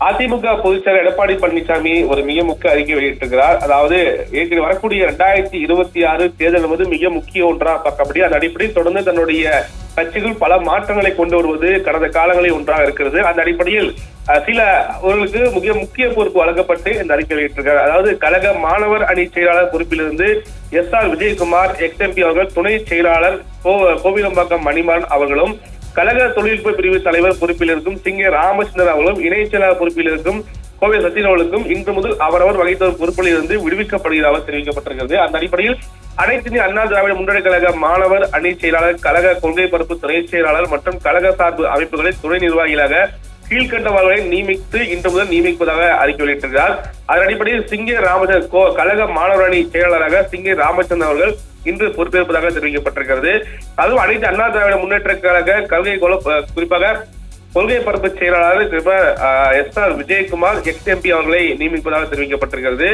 அதிமுக பொதுச்செயலர் எடப்பாடி பழனிசாமி ஒரு மிக முக்கிய அறிக்கை வெளியிட்டிருக்கிறார். அதாவது ஏற்கனவே வரக்கூடிய இரண்டாயிரத்தி இருபத்தி ஆறு தேர்தல் என்பது மிக முக்கிய ஒன்றா பார்க்கப்படி அந்த அடிப்படையில் தொடர்ந்து தன்னுடைய கட்சிகள் பல மாற்றங்களை கொண்டு வருவது கடந்த காலங்களில் ஒன்றாக இருக்கிறது. அந்த அடிப்படையில் சில அவர்களுக்கு மிக முக்கிய பொறுப்பு வழங்கப்பட்டு இந்த அறிக்கை வெளியிட்டிருக்கிறார். அதாவது கழக மாணவர் அணி செயலாளர் பொறுப்பிலிருந்து எஸ் ஆர் விஜயகுமார் எக்ஸ்எம்பி அவர்கள் துணை செயலாளர் கோ- கோவிலம்பாக்கம் மணிமாறன் அவர்களும் கழக தொழில்நுட்ப பிரிவு தலைவர் பொறுப்பில் இருக்கும் சிங்க ராமச்சந்திரன் அவர்களும் இணைச் செயலாளர் பொறுப்பில் இருக்கும் கோவை சத்தியன் அவர்களுக்கும் இன்று முதல் அவரவர் வகித்த பொறுப்பில் இருந்து விடுவிக்கப்படுகிறதாக தெரிவிக்கப்பட்டிருக்கிறது. அந்த அடிப்படையில் அனைத்து இந்திய அண்ணா திராவிட முன்னேற்ற கழக மாணவர் அணி செயலாளர் கழக கொள்கை பரப்பு துணை செயலாளர் மற்றும் கழக சார்பு அமைப்புகளின் துணை நிர்வாகிகளாக கீழ்கண்டவர்களை நியமித்து இன்று முதல் நியமிப்பதாக அறிக்கை வெளியிட்டிருக்கிறார். அதன் அடிப்படையில் சிங்க ராமச்சந்திரன் கோ- கழக மாணவர் அணி செயலாளராக சிங்க ராமச்சந்திரன் அவர்கள் இன்று பொறுப்பேற்பதாக தெரிவிக்கப்பட்டிருக்கிறது. அதுவும் அனைத்து அண்ணா திராவிட முன்னேற்ற கழக கல்கை கொல குறிப்பாக கொள்கை பரப்பு செயலாளர் S R Vijayakumar ex MP அவர்களை நியமிப்பதாக தெரிவிக்கப்பட்டிருக்கிறது.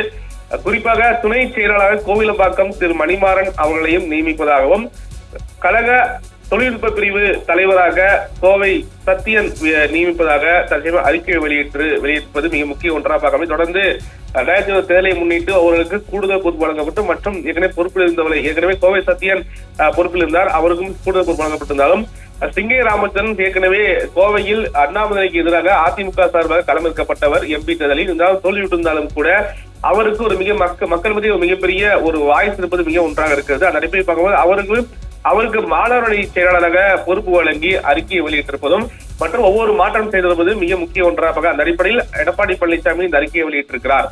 குறிப்பாக துணை செயலாளர் கோவிலம்பாக்கம் திரு மணிமாறன் அவர்களையும் நியமிப்பதாகவும் கழக தொழில்நுட்ப பிரிவு தலைவராக கோவை சத்தியன் நியமிப்பதாக தற்சமயம் அறிக்கை வெளியிட்டு வெளியிட்டிருப்பது மிக முக்கிய ஒன்றாக பார்க்கவே தொடர்ந்து ரெண்டாயிரத்தி இருபது தேர்தலை முன்னிட்டு அவர்களுக்கு கூடுதல் பொறுப்பு வழங்கப்பட்டு மற்றும் ஏற்கனவே பொறுப்பில் இருந்தவரை ஏற்கனவே கோவை சத்தியன் பொறுப்பில் இருந்தார். அவருக்கும் கூடுதல் பொறுப்பு வழங்கப்பட்டிருந்தாலும் சிங்கை ராமச்சந்திரன் ஏற்கனவே கோவையில் அண்ணாமலைக்கு எதிராக அதிமுக சார்பாக களமிறக்கப்பட்டவர் எம்பி தேர்தலில். இருந்தாலும் தோல்விவிட்டிருந்தாலும் கூட அவருக்கு ஒரு மிக மக்கள் மக்கள் மத்திய ஒரு மிகப்பெரிய ஒரு வாய்ஸ் இருப்பது மிக ஒன்றாக இருக்கிறது. அந்த அடிப்படையில் பார்க்கும்போது அவருக்கு அவருக்கு மாணவர் செயலாளராக பொறுப்பு வழங்கி அறிக்கையை வெளியிட்டிருப்பதும் மற்றும் ஒவ்வொரு மாற்றம் செய்திருப்பது மிக முக்கிய ஒன்றாக அந்த அடிப்படையில் எடப்பாடி பழனிசாமி இந்த அறிக்கையை வெளியிட்டிருக்கிறார்.